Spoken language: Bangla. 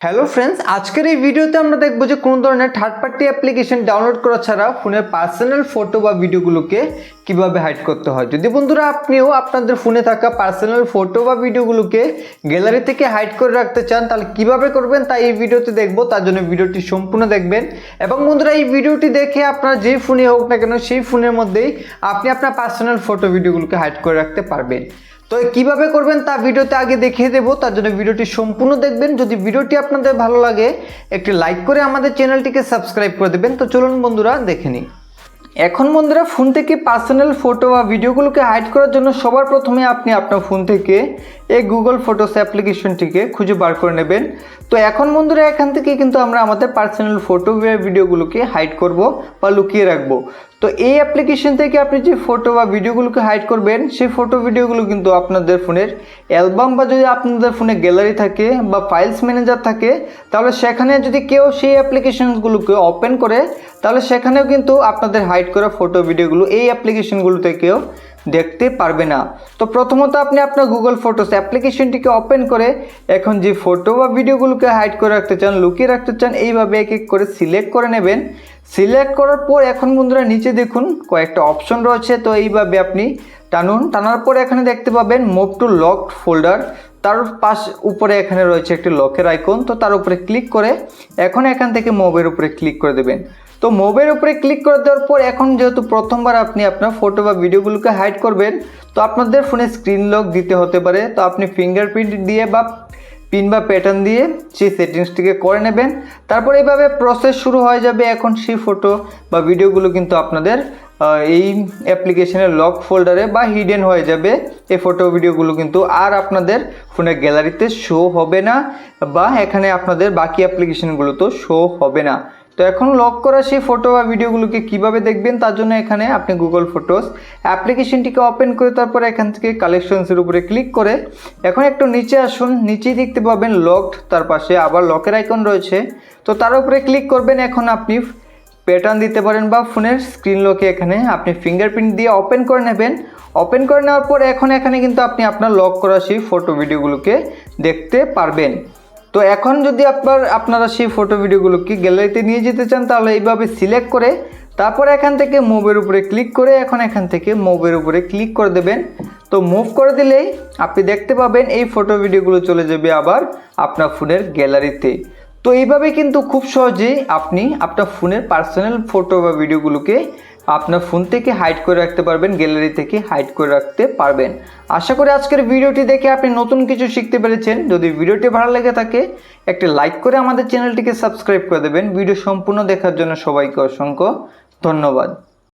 হ্যালো ফ্রেন্ডস আজকের এই ভিডিওতে আমরা দেখব যে কোন ধরনের থার্ড পার্টি অ্যাপ্লিকেশন ডাউনলোড করা ছাড়া ফোনের পার্সোনাল ফটো বা ভিডিওগুলোকে কীভাবে হাইড করতে হয়? যদি বন্ধুরা আপনিও আপনাদের ফোনে থাকা পার্সোনাল ফটো বা ভিডিওগুলোকে গ্যালারি থেকে হাইড করে রাখতে চান, তাহলে কীভাবে করবেন তাই এই ভিডিওতে দেখব, তার জন্য ভিডিওটি সম্পূর্ণ দেখবেন। এবং বন্ধুরা, এই ভিডিওটি দেখে আপনার যে ফোনে হোক না কেন, সেই ফোনের মধ্যেই আপনি আপনার পার্সোনাল ফটো ভিডিওগুলোকে হাইড করে রাখতে পারবেন। তো কীভাবে করবেন তা ভিডিওতে আগে দেখিয়ে দেবো, তার জন্য ভিডিওটি সম্পূর্ণ দেখবেন। যদি ভিডিওটি আপনাদের ভালো লাগে, একটি লাইক করে আমাদের চ্যানেলটিকে সাবস্ক্রাইব করে দেবেন। তো চলুন বন্ধুরা, দেখে নিই। এখন বন্ধুরা ফোন থেকে পার্সোনাল ফটো বা ভিডিওগুলোকে হাইড করার জন্য সবার প্রথমে আপনি আপনার ফোন থেকে এই গুগল ফটোস অ্যাপ্লিকেশনটিকে খুঁজে বার করে নেবেন। তো এখন বন্ধুরা এখান থেকে কিন্তু আমরা আমাদের পার্সোনাল ফটো ভিডিওগুলোকে হাইড করব বা লুকিয়ে রাখব। তো এই অ্যাপ্লিকেশন থেকে আপনি যে ফটো বা ভিডিওগুলোকে হাইড করবেন, সেই ফটো ভিডিওগুলো কিন্তু আপনাদের ফোনের অ্যালবাম বা যদি আপনাদের ফোনে গ্যালারি থাকে বা ফাইলস ম্যানেজার থাকে, তাহলে সেখানে যদি কেউ সেই অ্যাপ্লিকেশনগুলোকে ওপেন করে, তাহলে সেখানেও কিন্তু আপনাদের হাইড করা ফটো ভিডিওগুলো এই অ্যাপ্লিকেশনগুলো থেকেও দেখতে পারবে না। তো প্রথমত আপনি আপনার গুগল ফটোস অ্যাপ্লিকেশনটিকে ওপেন করে এখন যে ফটো বা ভিডিওগুলোকে হাইড করে রাখতে চান, লুকিয়ে রাখতে চান, এইভাবে এক এক করে সিলেক্ট করে নেবেন। সিলেক্ট করার পর এখন বন্ধুরা নিচে দেখুন কয়েকটা অপশন রয়েছে। তো এইভাবে আপনি টানুন। টানার পর এখানে দেখতে পাবেন মুভ টু লক ফোল্ডার তার পাশ উপরে এখানে রয়েছে একটি লকের আইকন তো তার উপরে ক্লিক করে এখন এখান থেকে মোবের উপরে ক্লিক করে দেবেন। তো মোবের উপরে ক্লিক করে দেওয়ার পর এখন যেহেতু প্রথমবার আপনি আপনার ফটো বা ভিডিওগুলোকে হাইড করবেন, তো আপনাদের ফোনে স্ক্রিন লক দিতে হতে পারে। তো আপনি ফিঙ্গারপ্রিন্ট দিয়ে বা পিন বা প্যাটার্ন দিয়ে সেই সেটিংসটিকে করে নেবেন। তারপর এইভাবে প্রসেস শুরু হয়ে যাবে এখন সেই ফটো বা ভিডিওগুলো কিন্তু আপনাদের এই অ্যাপ্লিকেশনের লক ফোল্ডারে বা হিডেন হয়ে যাবে। এই ফটো ভিডিওগুলো কিন্তু আর আপনাদের ফোনের গ্যালারিতে শো হবে না বা এখানে আপনাদের বাকি অ্যাপ্লিকেশনগুলো তো শো হবে না। তো এখন লক করা সেই ফটো বা ভিডিওগুলোকে কীভাবে দেখবেন তার জন্য এখানে আপনি গুগল ফটোস অ্যাপ্লিকেশনটিকে ওপেন করে তারপর এখান থেকে কালেকশনসের উপরে ক্লিক করে এখন একটু নিচে আসুন, নিচেই দেখতে পাবেন লকড তার পাশে আবার লকের আইকন রয়েছে। তো তার উপরে ক্লিক করবেন, এখন আপনি প্যাটার্ন দিতে পারেন বা ফোনের স্ক্রিন লকে এখানে আপনি ফিঙ্গারপ্রিন্ট দিয়ে ওপেন করে নেবেন। ওপেন করে নেওয়ার পর এখন এখানে কিন্তু আপনি আপনার লক করা সেই ফটো ভিডিওগুলোকে দেখতে পারবেন। তো এখন যদি আপনার, আপনারা সেই ফটো ভিডিওগুলোকে গ্যালারিতে নিয়ে যেতে চান, তাহলে এইভাবে সিলেক্ট করে তারপর এখান থেকে মুভের উপরে ক্লিক করে এখন এখান থেকে মুভের উপরে ক্লিক করে দেবেন। তো মুভ করে দিলেই আপনি দেখতে পাবেন এই ফটো ভিডিওগুলো চলে যাবে আবার আপনার ফোনের গ্যালারিতে তো। এইভাবে কিন্তু খুব সহজেই আপনি আপনার ফোনের পার্সোনাল ফটো বা ভিডিওগুলোকে আপনার ফোন থেকে হাইড করে রাখতে পারবেন গ্যালারি থেকে হাইড করে রাখতে পারবেন। আশা করি আজকের ভিডিওটি দেখে আপনি নতুন কিছু শিখতে পেরেছেন। যদি ভিডিওটি ভালো লেগে থাকে, একটি লাইক করে আমাদের চ্যানেলটিকে সাবস্ক্রাইব করে দেবেন। ভিডিও সম্পূর্ণ দেখার জন্য সবাইকে অসংখ্য ধন্যবাদ।